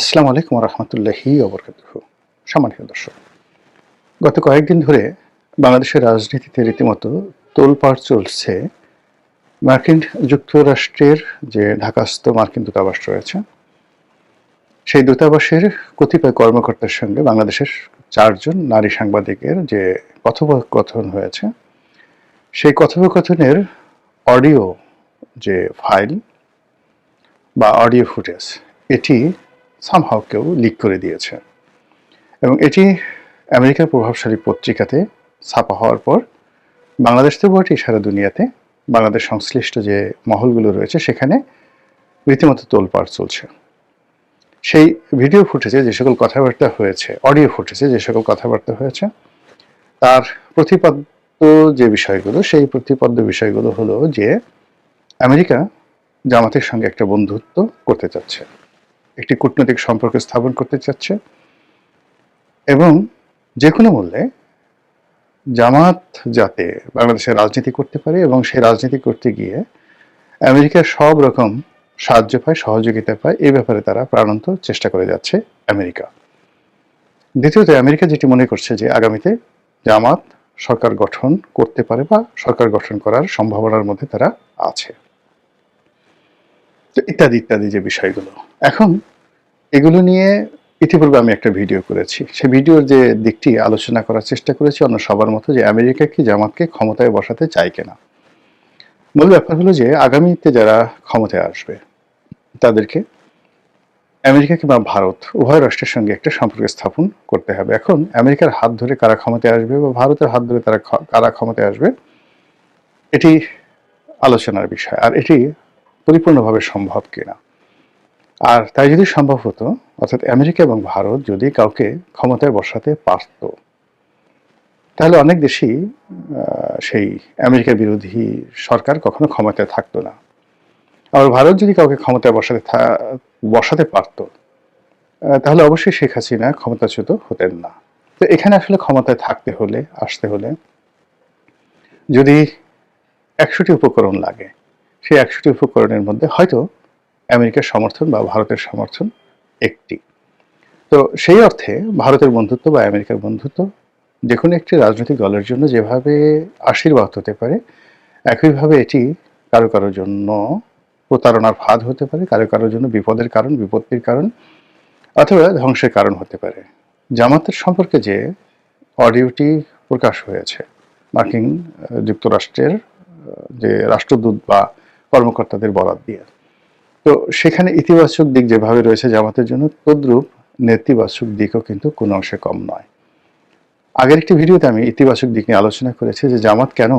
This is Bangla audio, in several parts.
আসসালামু আলাইকুম রহমতুল্লাহি অবরকাতুহ সম্মানিত দর্শক, গত কয়েকদিন ধরে বাংলাদেশের রাজনীতিতে রীতিমতো তোলপাড় চলছে মার্কিন যুক্তরাষ্ট্রের যে ঢাকাস্থ মার্কিন দূতাবাস রয়েছে। সেই দূতাবাসের কতিপয় কর্মকর্তার সঙ্গে বাংলাদেশের চারজন নারী সাংবাদিকের যে কথোপকথন হয়েছে, সেই কথোপকথনের অডিও যে ফাইল বা অডিও ফুটেজ, এটি সামহাও কেউ লিক করে দিয়েছে। এবং এটি আমেরিকার প্রভাবশালী পত্রিকাতে ছাপা হওয়ার পর বাংলাদেশ তো বটে সারা দুনিয়াতে বাংলাদেশ সংশ্লিষ্ট যে মহলগুলো রয়েছে সেখানে রীতিমতো তোলপাড় চলছে। সেই ভিডিও ফুটেজে যে সকল কথাবার্তা হয়েছে অডিও ফুটেজে যে সকল কথাবার্তা হয়েছে, তার প্রতিপাদ্য যে বিষয়গুলো, সেই প্রতিপাদ্য বিষয়গুলো হলো যে আমেরিকা জামাতের সঙ্গে একটা বন্ধুত্ব করতে চাচ্ছে। একটি কূটনৈতিক সম্পর্ক স্থাপন করতে চাচ্ছে এবং যে কোনো মূল্যে জামাত যাতে বাংলাদেশে রাজনীতি করতে পারে এবং সেই রাজনীতি করতে গিয়ে আমেরিকার সব রকম সাহায্য পায়, সহযোগিতা পায় এই ব্যাপারে তারা প্রাণান্ত চেষ্টা করে যাচ্ছে আমেরিকা। দ্বিতীয়ত, আমেরিকা যেটি মনে করছে যে আগামীতে জামাত সরকার গঠন করতে পারে বা সরকার গঠন করার সম্ভাবনার মধ্যে তারা আছে। তো ইত্যাদি ইত্যাদি যে বিষয়গুলো। এখন এগুলো নিয়ে ইতিপূর্বে আমি একটা ভিডিও করেছি। সে ভিডিওর যে দিকটি আলোচনা করার চেষ্টা করেছি অন্য সবার মতো যে আমেরিকা কি জামাতকে ক্ষমতায় বসাতে চায় কিনা। মূল ব্যাপার হলো যে আগামীতে যারা ক্ষমতায় আসবে, তাদেরকে আমেরিকা কিংবা ভারত, উভয় রাষ্ট্রের সঙ্গে একটা সম্পর্ক স্থাপন করতে হবে। এখন আমেরিকার হাত ধরে কারা ক্ষমতায় আসবে বা ভারতের হাত ধরে তারা কারা ক্ষমতায় আসবে, এটি আলোচনার বিষয়। আর এটি পরিপূর্ণভাবে সম্ভব কিনা। আর তাই যদি সম্ভব হতো, অর্থাৎ আমেরিকা এবং ভারত যদি কাউকে ক্ষমতায় বসাতে পারত, তাহলে অনেক দেশই সেই আমেরিকা বিরোধী সরকার কখনো ক্ষমতায় থাকতো না। আবার ভারত যদি কাউকে ক্ষমতায় বসাতে বসাতে পারত তাহলে অবশ্যই শেখ হাসিনা ক্ষমতাচ্যুত হতেন না। তো এখানে আসলে ক্ষমতায় থাকতে হলে, আসতে হলে যদি একশোটি উপকরণ লাগে সেই একশোটি উপকরণের মধ্যে হয়তো আমেরিকার সমর্থন বা ভারতের সমর্থন একটি। তো সেই অর্থে ভারতের বন্ধুত্ব বা আমেরিকার বন্ধুত্ব যে কোনো একটি রাজনৈতিক দলের জন্য যেভাবে আশীর্বাদ হতে পারে, একইভাবে এটি কারও কারোর জন্য প্রতারণার ফাঁদ হতে পারে, কারও কারোর জন্য বিপদের কারণ, বিপত্তির কারণ অথবা ধ্বংসের কারণ হতে পারে। জামাতের সম্পর্কে যে অডিওটি প্রকাশ হয়েছে, মার্কিন যুক্তরাষ্ট্রের যে রাষ্ট্রদূত বা কর্মকর্তাদের বরাদ দিয়ে। তো সেখানে ইতিবাচক দিক যেভাবে রয়েছে জামাতের জন্য, তদ্রূপ নেতিবাচক দিকও কিন্তু কোনো অংশে কম নয়। আগের একটি ভিডিওতে আমি ইতিবাচক দিক নিয়ে আলোচনা করেছি যে জামাত কেন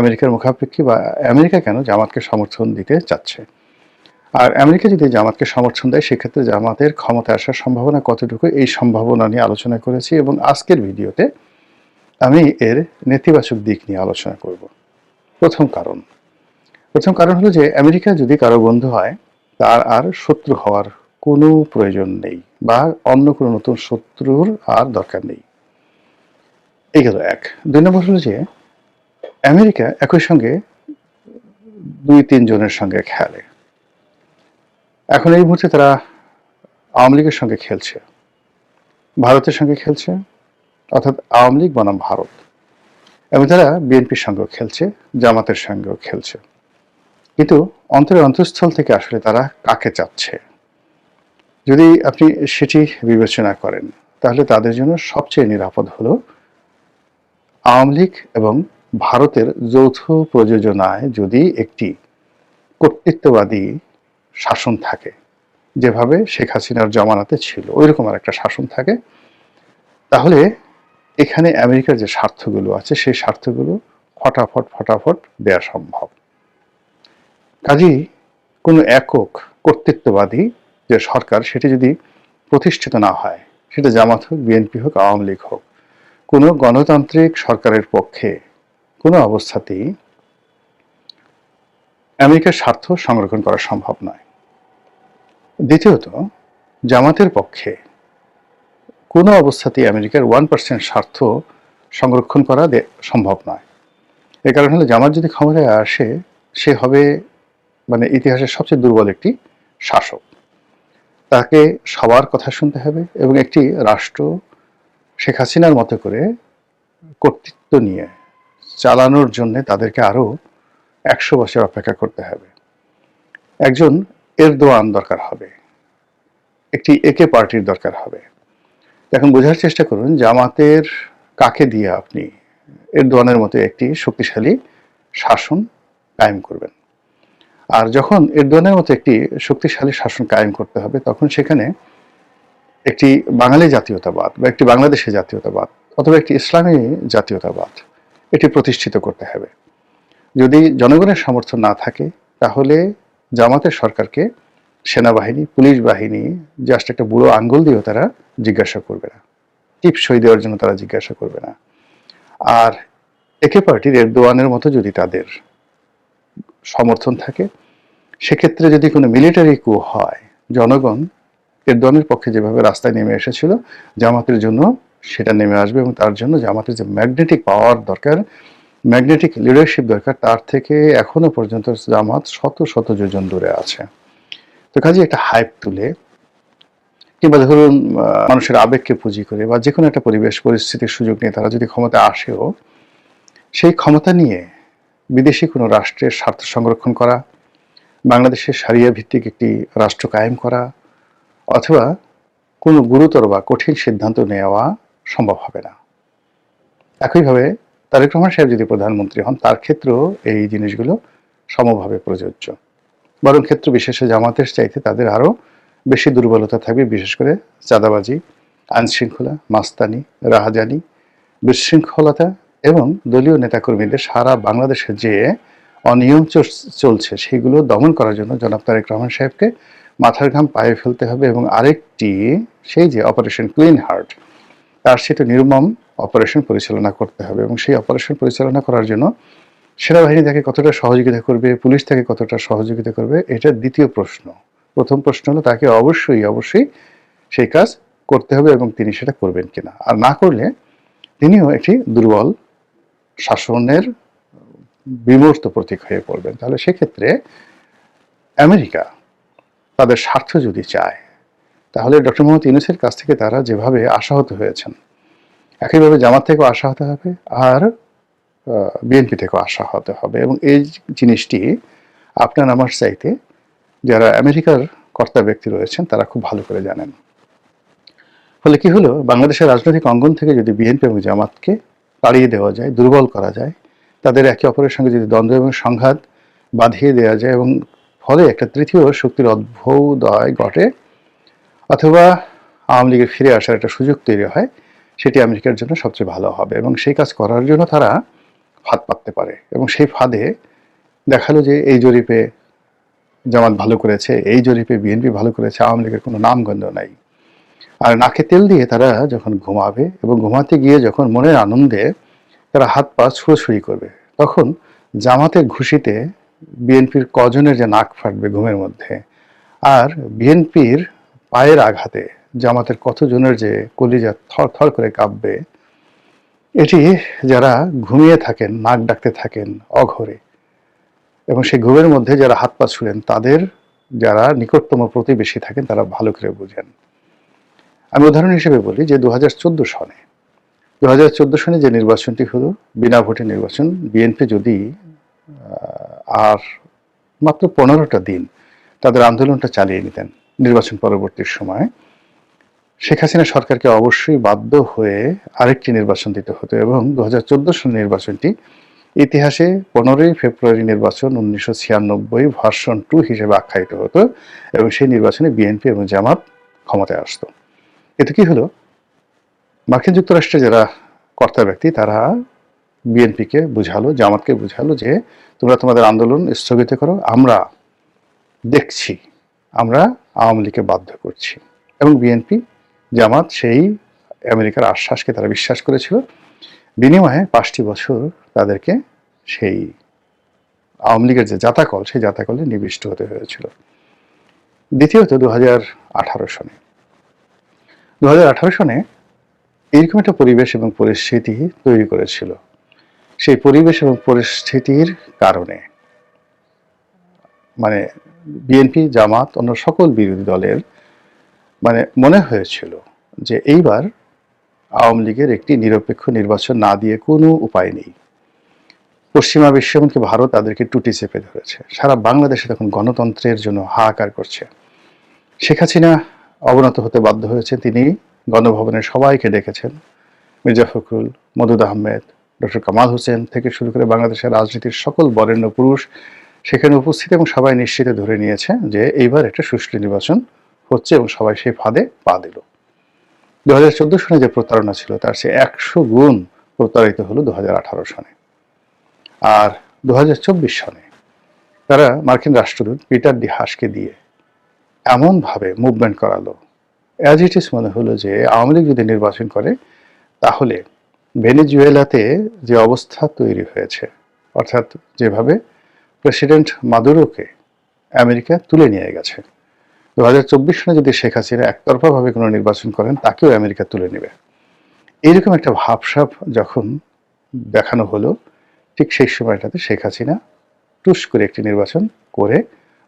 আমেরিকার মুখাপেক্ষী বা আমেরিকা কেন জামাতকে সমর্থন দিতে চাচ্ছে। আর আমেরিকা যদি জামাতকে সমর্থন দেয়, সেক্ষেত্রে জামাতের ক্ষমতা আসার সম্ভাবনা কতটুকু, এই সম্ভাবনা নিয়ে আলোচনা করেছি এবং আজকের ভিডিওতে আমি এর নেতিবাচক দিক নিয়ে আলোচনা করব। প্রথম কারণ প্রথম কারণ হলো যে আমেরিকা যদি কারও বন্ধু হয়, তার আর শত্রু হওয়ার কোনো প্রয়োজন নেই বা অন্য কোনো নতুন শত্রুর আর দরকার নেই। এই গেল এক। দুই নম্বর হলো যে আমেরিকা একই সঙ্গে দুই তিন জনের সঙ্গে খেলে। এখন এই মুহূর্তে তারা আওয়ামী লীগের সঙ্গে খেলছে। ভারতের সঙ্গে খেলছে, অর্থাৎ আওয়ামী লীগ বনাম ভারত। এবং তারা বিএনপির সঙ্গেও খেলছে, জামাতের সঙ্গেও খেলছে। কিন্তু অন্তরে অন্তঃস্থল থেকে আসলে তারা কাকে চাচ্ছে? যদি আপনি সেটি বিবেচনা করেন, তাহলে তাদের জন্য সবচেয়ে নিরাপদ হলো আওয়ামী লীগ এবং ভারতের যৌথ প্রযোজনায় যদি একটি কর্তৃত্ববাদী শাসন থাকে, যেভাবে শেখ হাসিনার জমানাতে ছিল, ওইরকম আর একটা শাসন থাকে, তাহলে এখানে আমেরিকার যে স্বার্থগুলো আছে, সেই স্বার্থগুলো ফটাফট ফটাফট দেওয়া সম্ভব। কাজেই কোনো একক কর্তৃত্ববাদী যে সরকার, সেটি যদি প্রতিষ্ঠিত না হয়, সেটা জামাত হোক, বিএনপি হোক, আওয়ামী লীগ হোক, কোনো গণতান্ত্রিক সরকারের পক্ষে কোনো অবস্থাতেই আমেরিকার স্বার্থ সংরক্ষণ করা সম্ভব নয়। দ্বিতীয়ত, জামাতের পক্ষে কোনো অবস্থাতেই আমেরিকার ওয়ান পার্সেন্ট স্বার্থ সংরক্ষণ করা সম্ভব নয়। এ কারণ হলো, জামাত যদি ক্ষমতায় আসে, সে হবে মানে ইতিহাসের সবচেয়ে দুর্বল একটি শাসক। তাকে সবার কথা শুনতে হবে এবং একটি রাষ্ট্র শেখ হাসিনার মতো করে কর্তৃত্ব নিয়ে চালানোর জন্য তাদেরকে আরও একশো বছর অপেক্ষা করতে হবে। একজন এরদোয়ান দরকার হবে, একটি একে পার্টির দরকার হবে। এখন বোঝার চেষ্টা করুন, জামাতের কাকে দিয়ে আপনি এরদোয়ানের মতো একটি শক্তিশালী শাসন কায়েম করবেন? আর যখন এরদোয়ানের মতো একটি শক্তিশালী শাসন কায়েম করতে হবে, তখন সেখানে একটি বাঙালি জাতীয়তাবাদ বা একটি বাংলাদেশি জাতীয়তাবাদ অথবা একটি ইসলামী জাতীয়তাবাদ, এটি প্রতিষ্ঠিত করতে হবে। যদি জনগণের সমর্থন না থাকে, তাহলে জামাতের সরকারকে সেনাবাহিনী, পুলিশ বাহিনী জাস্ট একটা বুড়ো আঙ্গুল দিয়েও তারা জিজ্ঞাসা করবে না। টিপ সই দেওয়ার জন্য তারা জিজ্ঞাসা করবে না। আর একে পার্টির এরদোয়ানের মতো যদি তাদের সমর্থন থাকে সেক্ষেত্রে যদি কোনো মিলিটারি কু হয়, জনগণ এরদোয়ানের পক্ষে যেভাবে রাস্তায় নেমে এসেছিল, জামাতের জন্য সেটা নেমে আসবে এবং তার জন্য জামাতের যে ম্যাগনেটিক পাওয়ার দরকার ম্যাগনেটিক লিডারশিপ দরকার, তার থেকে এখনও পর্যন্ত জামাত শত শত যোজন দূরে আছে। তো কাজে একটা হাইপ তুলে, কিংবা ধরুন মানুষের আবেগকে পুঁজি করে বা যে কোনো একটা পরিবেশ পরিস্থিতির সুযোগ নিয়ে তারা যদি ক্ষমতা আসেও, সেই ক্ষমতা নিয়ে বিদেশি কোনো রাষ্ট্রের স্বার্থ সংরক্ষণ করা বাংলাদেশের সারিয়া ভিত্তিক একটি রাষ্ট্র কায়েম করা অথবা কোনো গুরুতর বা কঠিন সিদ্ধান্ত নেওয়া সম্ভব হবে না। একইভাবে তারেক রহমান সাহেব যদি প্রধানমন্ত্রী হন, তার ক্ষেত্রেও এই জিনিসগুলো সমভাবে প্রযোজ্য। বরং ক্ষেত্র বিশেষে জামাতের চাইতে তাদের আরও বেশি দুর্বলতা থাকবে, বিশেষ করে চাঁদাবাজি, আইনশৃঙ্খলা, মাস্তানি, রাহাজানি, বিশৃঙ্খলতা এবং দলীয় নেতাকর্মীদের সারা বাংলাদেশে যে অনিয়ম চল- চলছে। সেগুলো দমন করার জন্য জনাব তারেক রহমান সাহেবকে মাথার ঘাম পায়ে ফেলতে হবে এবং আরেকটি, সেই যে অপারেশন ক্লিন হার্ট তার সেটা নির্মম অপারেশন পরিচালনা করতে হবে এবং সেই অপারেশন পরিচালনা করার জন্য সেনাবাহিনী তাকে কতটা সহযোগিতা করবে, পুলিশ তাকে কতটা সহযোগিতা করবে, এটা দ্বিতীয় প্রশ্ন। প্রথম প্রশ্ন হলো তাকে অবশ্যই অবশ্যই সেই কাজ করতে হবে এবং তিনি সেটা করবেন কিনা। আর না করলে তিনিও একটি দুর্বল শাসনের বিমূর্ত প্রতীক হয়ে পড়বেন। তাহলে সেক্ষেত্রে আমেরিকা তাদের স্বার্থ যদি চায়, তাহলে ডক্টর মোহাম্মদ ইউনুসের কাছ থেকে তারা যেভাবে আশাহত হয়েছেন, একইভাবে জামাত থেকেও আশাহত হবে আর বিএনপি থেকেও আশাহত হবে। এবং এই জিনিসটি আপনার আমার চাইতে, যারা আমেরিকার কর্তা ব্যক্তি রয়েছেন, তারা খুব ভালো করে জানেন। ফলে কি হলো? বাংলাদেশের রাজনৈতিক অঙ্গন থেকে যদি বিএনপি এবং জামাতকে তাড়িয়ে দেওয়া যায়, দুর্বল করা যায় তাদের একে অপরের সঙ্গে যদি দ্বন্দ্ব এবং সংঘাত বাঁধিয়ে দেওয়া যায় এবং ফলে একটা তৃতীয় শক্তির অভ্যুদয় ঘটে, অথবা আওয়ামী লীগের ফিরে আসার একটা সুযোগ তৈরি হয়, সেটি আমেরিকার জন্য সবচেয়ে ভালো হবে এবং সেই কাজ করার জন্য তারা ফাঁদ পাততে পারে। এবং সেই ফাঁদে দেখাল যে এই জরিপে জামাত ভালো করেছে, এই জরিপে বিএনপি ভালো করেছে, আওয়ামী লীগের কোনো নামগন্ধ নাই। আর নাকে তেল দিয়ে তারা যখন ঘুমাবে এবং ঘুমাতে গিয়ে যখন মনের আনন্দে তারা হাত পা ছুড়োছুড়ি করবে। তখন জামাতের ঘুষিতে বিএনপির কজনের যে নাক ফাটবে ঘুমের মধ্যে, আর বিএনপির পায়ের আঘাতে জামাতের কতজনের যে কলিজা থর থর করে কাঁপবে, এটি যারা ঘুমিয়ে থাকেন, নাক ডাকতে থাকেন, অঘরে, এবং সেই ঘুমের মধ্যে যারা হাত পা ছুড়েন, তাদের যারা নিকটতম প্রতিবেশী থাকেন, তারা ভালো করে বুঝেন। আমি উদাহরণ হিসেবে বলি যে দু হাজার চোদ্দ সনে দু হাজার চোদ্দ সনে যে নির্বাচনটি হলো, বিনা ভোটে নির্বাচন বিএনপি যদি আর মাত্র পনেরোটা দিন তাদের আন্দোলনটা চালিয়ে নিতেন নির্বাচন পরবর্তী সময়, শেখ হাসিনা সরকারকে অবশ্যই বাধ্য হয়ে আরেকটি নির্বাচন দিতে হতো এবং দু হাজার চোদ্দ সনের নির্বাচনটি ইতিহাসে পনেরোই ফেব্রুয়ারি নির্বাচন উনিশশো ছিয়ানব্বই ভার্সন টু হিসেবে আখ্যায়িত হতো এবং সেই নির্বাচনে বিএনপি এবং জামাত ক্ষমতায় আসতো। এতে কি হলো? মার্কিন যুক্তরাষ্ট্রে যারা কর্তা ব্যক্তি, তারা বিএনপিকে বুঝালো, জামাতকে বুঝালো যে তোমরা তোমাদের আন্দোলন স্থগিত করো, আমরা দেখছি, আমরা আওয়ামী লীগকে বাধ্য করছি। এবং বিএনপি, জামাত সেই আমেরিকার আশ্বাসকে তারা বিশ্বাস করেছিল। বিনিময়ে পাঁচটি বছর তাদেরকে সেই আওয়ামী লীগের যে জাতাকল, সেই জাতাকলে নিবিষ্ট হতে হয়েছিল। দ্বিতীয়ত দু হাজার আঠারো সনে। দু হাজার আঠারো সনে এরকম একটা পরিবেশ এবং পরিস্থিতি তৈরি করেছিল। সেই পরিবেশ এবং পরিস্থিতির কারণে। মানে বিএনপি, জামাত, অন্য সকল বিরোধী দলের মানে মনে হয়েছিল যে এইবার আওয়ামী লীগের একটি নিরপেক্ষ নির্বাচন না দিয়ে কোনো উপায় নেই। পশ্চিমা বিশ্ব এমনকি ভারত তাদেরকে টুটি চেপে ধরেছে। সারা বাংলাদেশে তখন গণতন্ত্রের জন্য হাহাকার করছে। শেখ হাসিনা অবনত হতে বাধ্য হয়েছে তিনি গণভবনের সবাইকে ডেকেছেন মির্জা ফখরুল, মদুদ আহমেদ, ডক্টর কামাল হোসেন থেকে শুরু করে বাংলাদেশের রাজনীতির সকল বরেণ্য পুরুষ সেখানে উপস্থিত এবং সবাই নিশ্চিত ধরে নিয়েছে যে এইবার একটা সুষ্ঠু নির্বাচন হচ্ছে এবং সবাই সেই ফাঁদে পা দিল। দু হাজার চোদ্দ সনে যে প্রতারণা ছিল, তার সে একশো গুণ প্রতারিত হলো দু হাজার আঠারো সনে। আর দু হাজার চব্বিশ সনে তারা মার্কিন রাষ্ট্রদূত পিটার ডি হাসকে দিয়ে এমনভাবে মুভমেন্ট করালো অ্যাজ ইট ইস মনে হলো যে আওয়ামী লীগ যদি নির্বাচন করে, তাহলে ভেনিজুয়েলাতে যে অবস্থা তৈরি হয়েছে, অর্থাৎ যেভাবে প্রেসিডেন্ট মাদুরোকে আমেরিকা তুলে নিয়ে গেছে দু হাজার চব্বিশ সনে যদি শেখ হাসিনা একতরফাভাবে কোনো নির্বাচন করেন, তাকেও আমেরিকা তুলে নেবে। এইরকম একটা ভাবসাপ যখন দেখানো হলো, ঠিক সেই সময়টাতে শেখ হাসিনা টুস করে একটি নির্বাচন করে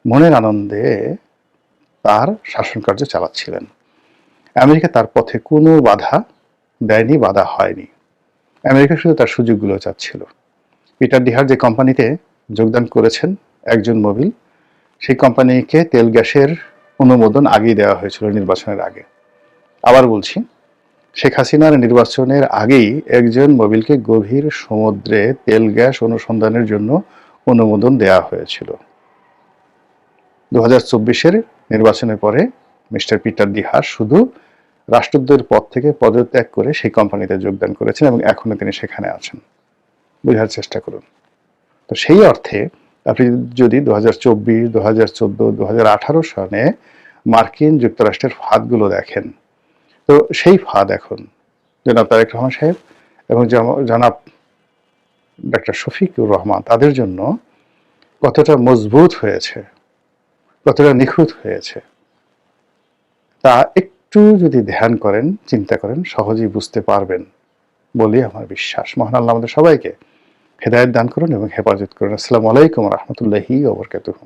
মনের আনন্দে তার শাসনকার্য চালাচ্ছিলেন। আমেরিকা তার পথে কোনো বাধা দেয়নি, বাধা হয়নি। আমেরিকা শুধু তার সুযোগগুলো চাচ্ছিল। পিটার ডিহার যে কোম্পানিতে যোগদান করেছেন একজন মোবিল, সেই কোম্পানিকে তেল গ্যাসের অনুমোদন আগেই দেওয়া হয়েছিল নির্বাচনের আগে। আবার বলছি, শেখ হাসিনার নির্বাচনের আগেই একজন মোবিলকে গভীর সমুদ্রে তেল গ্যাস অনুসন্ধানের জন্য অনুমোদন দেওয়া হয়েছিল। দু হাজার নির্বাচনের পরে মিস্টার পিটার দিহার শুধু রাষ্ট্রদ্বয়ের পদ থেকে পদত্যাগ করে সেই কোম্পানিতে যোগদান করেছেন এবং এখনও তিনি সেখানে আছেন। বোঝার চেষ্টা করুন। তো সেই অর্থে আপনি যদি দু হাজার চব্বিশ দু চোদ্দ আঠারো সনে মার্কিন যুক্তরাষ্ট্রের ফাঁদগুলো দেখেন, তো সেই ফাঁদ এখন, জনাব তারেক রহমান সাহেব এবং জনাব ডাক্তার শফিকুর রহমান, তাদের জন্য কতটা মজবুত হয়েছে, কতটা নিখুঁত হয়েছে তা একটু যদি ধ্যান করেন, চিন্তা করেন, সহজেই বুঝতে পারবেন বলেই আমার বিশ্বাস। মহান আল্লাহ আমাদের সবাইকে হেদায়ত দান করুন এবং হেফাজত করুন। আসসালামু আলাইকুম রহমতুল্লাহি ওবরকাতুহ